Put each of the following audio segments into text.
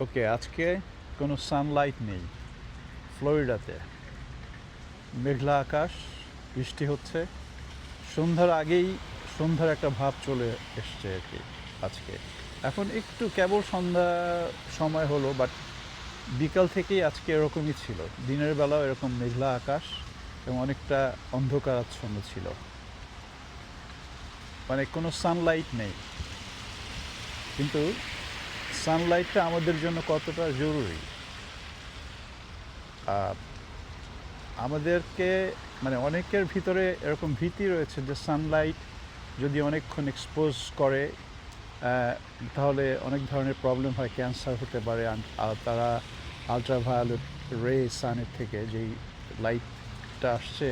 ওকে, আজকে কোনো সানলাইট নেই, ফ্লোরিডাতে। মেঘলা আকাশ, বৃষ্টি হচ্ছে। সন্ধ্যার আগেই সন্ধ্যার একটা ভাব চলে এসছে আর কি আজকে। এখন একটু কেবল সন্ধ্যা সময় হলো বাট বিকাল থেকেই আজকে এরকমই ছিল। দিনের বেলাও এরকম মেঘলা আকাশ এবং অনেকটা অন্ধকারাচ্ছন্ন ছিল। মানে কোনো সানলাইট নেই। কিন্তু সানলাইটটা আমাদের জন্য কতটা জরুরি? আমাদেরকে মানে অনেকের ভিতরে এরকম ভীতি রয়েছে যে সানলাইট যদি অনেকক্ষণ এক্সপোজ করে তাহলে অনেক ধরনের প্রবলেম হয় ক্যান্সার হতে পারে তারা আলট্রাভায়োলেট রে সানের থেকে যেই লাইটটা আসছে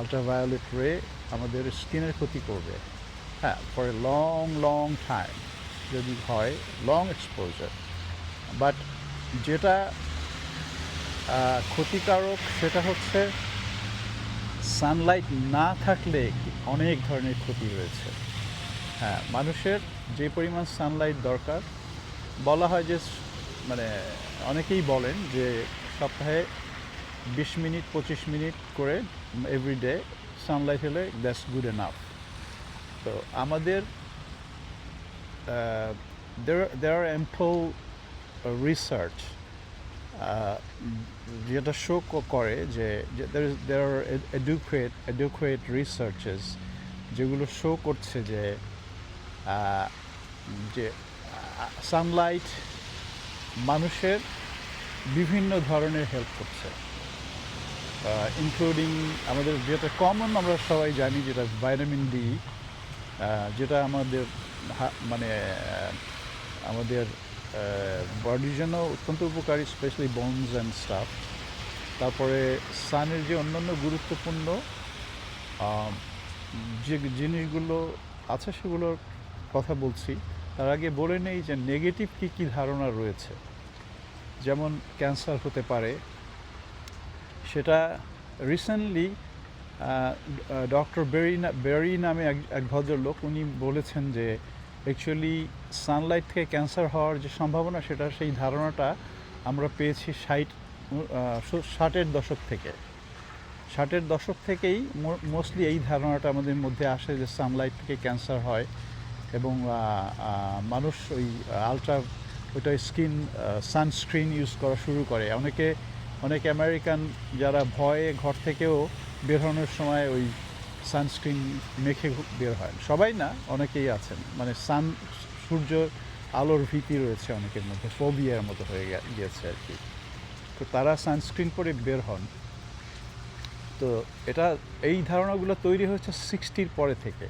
আলট্রাভায়োলেট রে আমাদের স্কিনের ক্ষতি করবে। হ্যাঁ for a long long time যদি হয় লং এক্সপোজার বাট যেটা ক্ষতিকারক সেটা হচ্ছে সানলাইট না থাকলে অনেক ধরনের ক্ষতি রয়েছে। হ্যাঁ মানুষের যে পরিমাণ সানলাইট দরকার, বলা হয় যে মানে অনেকেই বলেন যে সপ্তাহে বিশ মিনিট, পঁচিশ মিনিট করে এভরিডে সানলাইট হলে দ্যাটস গুড এনাফ তো আমাদের there there are ample uh, research uh, যেটা শো করে যে are ad- adequate adequate researches যেগুলো শো করছে যে যে সানলাইট মানুষের বিভিন্ন ধরনের হেল্প করছে। ইনক্লুডিং আমাদের যেটা কমন আমরা সবাই জানি যেটা ভাইটামিন ডি যেটা আমাদের মানে আমাদের বডির জন্য অত্যন্ত উপকারী স্পেশালি বোনস অ্যান্ড স্টাফ তারপরে সানের যে অন্যান্য গুরুত্বপূর্ণ যে জিনিসগুলো আছে সেগুলোর কথা বলছি, তার আগে বলে নেই যে নেগেটিভ কী কী ধারণা রয়েছে। যেমন ক্যান্সার হতে পারে, সেটা রিসেন্টলি ডক্টর বেরি বেরি নামে এক ভদ্রলোক, উনি বলেছেন যে অ্যাকচুয়ালি সানলাইট থেকে ক্যান্সার হওয়ার যে সম্ভাবনা, সেটা সেই ধারণাটা আমরা পেয়েছি ষাট ষাটের দশক থেকে। ষাটের দশক থেকেই মোস্টলি এই ধারণাটা আমাদের মধ্যে আসে যে সানলাইট থেকে ক্যান্সার হয় এবং মানুষ ওই আলট্রা ওইটা স্কিন সানস্ক্রিন ইউজ করা শুরু করে। অনেকে, অনেক আমেরিকান যারা ভয়ে ঘর থেকেও বেরোনোর সময় ওই সানস্ক্রিন মেখে বের হয়। সবাই না, অনেকেই আছেন। মানে সান সূর্য, আলোর ভীতি রয়েছে অনেকের মধ্যে ফোবিয়ার মতো হয়ে গিয়েছে আর কি। তো তারা সানস্ক্রিন পরে বের হন। তো এটা, এই ধারণাগুলো তৈরি হয়েছে সিক্সটির পরে থেকে।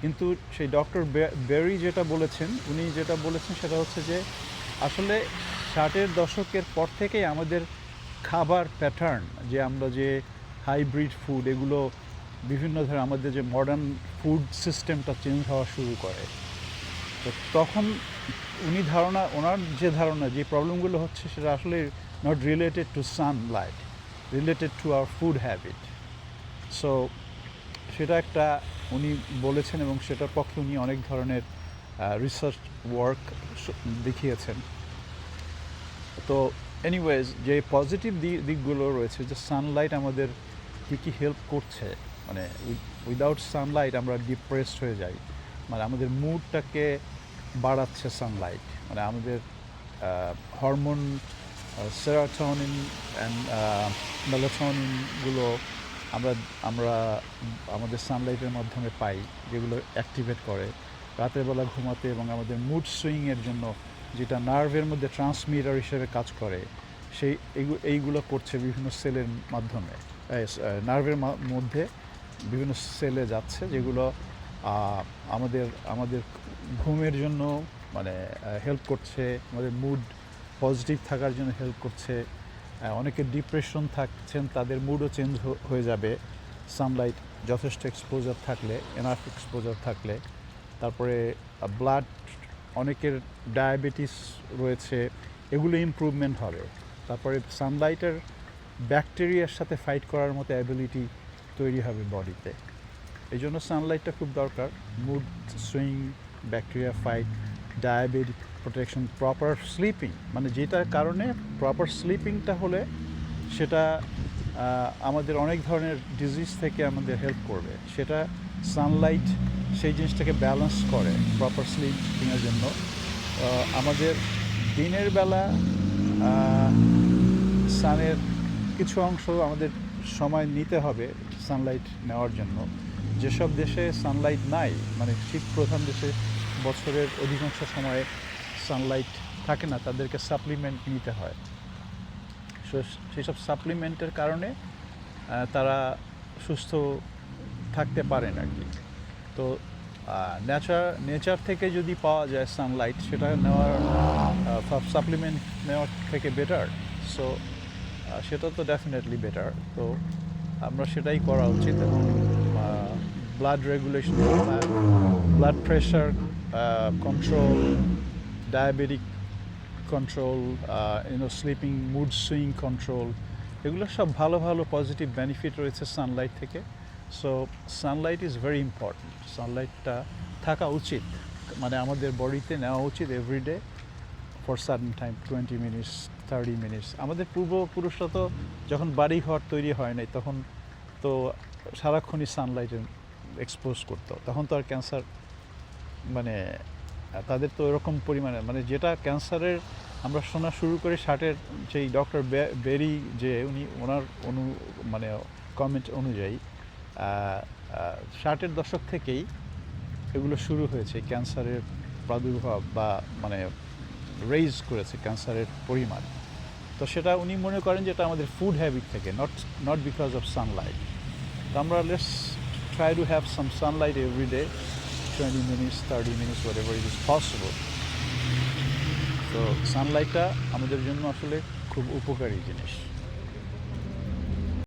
কিন্তু সেই ডক্টর বেরি যেটা বলেছেন, উনি যেটা বলেছেন সেটা হচ্ছে যে, আসলে ষাটের দশকের পর থেকেই আমাদের খাবার প্যাটার্ন যে আমরা যে হাইব্রিড ফুড, এগুলো বিভিন্ন ধরনের আমাদের যে মডার্ন ফুড সিস্টেমটা চেঞ্জ হওয়া শুরু করে। তো তখন উনি ধারণা, ওনার যে ধারণা, যে প্রবলেমগুলো হচ্ছে সেটা আসলে not related to sunlight related to our food habit so সেটা একটা উনি বলেছেন এবং সেটার পক্ষে উনি অনেক ধরনের রিসার্চ ওয়ার্ক দেখিয়েছেন। তো এনিওয়েজ যে পজিটিভ দিকগুলো রয়েছে, যে সানলাইট আমাদের কী কী হেল্প করছে মানে উইদাউট সানলাইট আমরা ডিপ্রেসড হয়ে যাই। মানে আমাদের মুডটাকে বাড়াচ্ছে সানলাইট মানে আমাদের হরমোন সেরাটোনিন অ্যান্ড মেলাটোনিনগুলো আমরা আমরা আমাদের সানলাইটের মাধ্যমে পাই, যেগুলো অ্যাক্টিভেট করে। রাতের বেলা ঘুমাতে এবং আমাদের মুড সুইংয়ের জন্য যেটা নার্ভের মধ্যে ট্রান্সমিটার হিসেবে কাজ করে, সেই এইগু- এইগুলো করছে বিভিন্ন সেলের মাধ্যমে। নার্ভের মধ্যে বিভিন্ন সেলে যাচ্ছে যেগুলো আমাদের আমাদের ঘুমের জন্য মানে হেল্প করছে, আমাদের মুড পজিটিভ থাকার জন্য হেল্প করছে। অনেকে ডিপ্রেশন থাকছেন, তাদের মুডও চেঞ্জ হয়ে যাবে। সানলাইট যথেষ্ট এক্সপোজার থাকলে এনাফ এক্সপোজার থাকলে। তারপরে ব্লাড অনেকের ডায়াবেটিস রয়েছে, এগুলো ইমপ্রুভমেন্ট হবে। তারপরে সানলাইটের ব্যাকটেরিয়ার সাথে ফাইট করার মতো অ্যাবিলিটি তৈরি হবে বডিতে এই জন্য সানলাইটটা খুব দরকার। Mood swing bacteria fight diabetic protection proper sleeping মানে যেটার কারণে প্রপার স্লিপিংটা হলে সেটা আমাদের অনেক ধরনের ডিজিজ থেকে আমাদের হেল্প করবে। সেটা সানলাইট সেই জিনিসটাকে ব্যালেন্স করে প্রপার স্লিপিংয়ের জন্য। আমাদের দিনের বেলা সানের কিছু অংশ আমাদের সময় নিতে হবে সানলাইট নেওয়ার জন্য। যেসব দেশে সানলাইট নাই মানে শীত প্রধান দেশে বছরের অধিকাংশ সময়ে সানলাইট থাকে না, তাদেরকে সাপ্লিমেন্ট নিতে হয়। সো- সেসব সাপ্লিমেন্টের কারণে তারা সুস্থ থাকতে পারেন আর কি। তো নেচার নেচার থেকে যদি পাওয়া যায় সানলাইট সেটা নেওয়ার সাপ্লিমেন্ট নেওয়ার থেকে বেটার সো সেটা তো ডেফিনেটলি বেটার তো, আমরা সেটাই করা উচিত এবং blood regulation blood pressure control diabetic control you know sleeping mood swing control এগুলো সব ভালো ভালো পজিটিভ বেনিফিট রয়েছে সানলাইট থেকে। So sunlight is very important সানলাইটটা থাকা উচিত। মানে আমাদের বডিতে নেওয়া উচিত everyday for certain time twenty minutes thirty minutes আমাদের পূর্বপুরুষরা তো যখন বাড়ি ঘর তৈরি হয় নাই, তখন তো সারাক্ষণই সানলাইটে এক্সপোজ করতো। তখন তো আর ক্যান্সার মানে তাদের তো এরকম পরিমাণে মানে যেটা ক্যান্সারের, আমরা শোনা শুরু করি ষাটের সেই ডক্টর বেরি যে, উনি ওনার অনু মানে কমেন্ট অনুযায়ী ষাটের দশক থেকেই এগুলো শুরু হয়েছে, ক্যান্সারের প্রাদুর্ভাব বা মানে রেইজ করেছে ক্যান্সারের পরিমাণ। তো সেটা উনি মনে করেন যেটা আমাদের ফুড হ্যাবিট থেকে not not because of sunlight তো আমরা let's try to have some sunlight every day twenty minutes thirty minutes whatever it is possible তো সানলাইটটা আমাদের জন্য আসলে খুব উপকারী জিনিস।